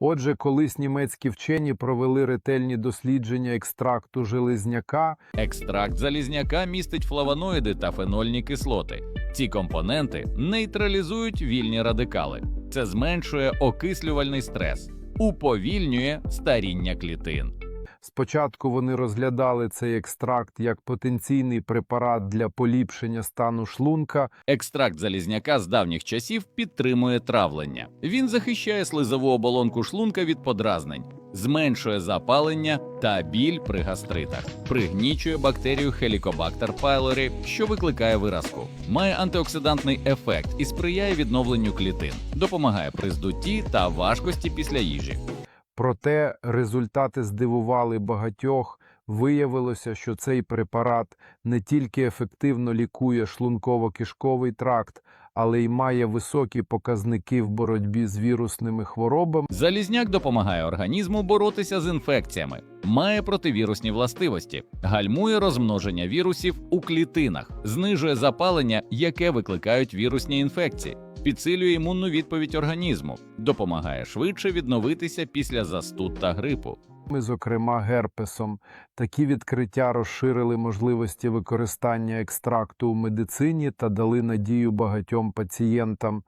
Отже, колись німецькі вчені провели ретельні дослідження екстракту железняка, Екстракт залізняка містить флавоноїди та фенольні кислоти. Ці компоненти нейтралізують вільні радикали. Це зменшує окислювальний стрес, уповільнює старіння клітин. Спочатку вони розглядали цей екстракт як потенційний препарат для поліпшення стану шлунка, Екстракт залізняка з давніх часів підтримує травлення. Він захищає слизову оболонку шлунка від подразнень, зменшує запалення та біль при гастритах, пригнічує бактерію Helicobacter pylori, що викликає виразку, має антиоксидантний ефект і сприяє відновленню клітин, допомагає при здутті та важкості після їжі. Проте результати здивували багатьох. Виявилося, що цей препарат не тільки ефективно лікує шлунково-кишковий тракт, але й має високі показники в боротьбі з вірусними хворобами. Залізняк допомагає організму боротися з інфекціями, має противірусні властивості, гальмує розмноження вірусів у клітинах, знижує запалення, яке викликають вірусні інфекції, підсилює імунну відповідь організму, допомагає швидше відновитися після застуд та грипу. Ми, зокрема герпесом. Такі відкриття розширили можливості використання екстракту у медицині та дали надію багатьом пацієнтам.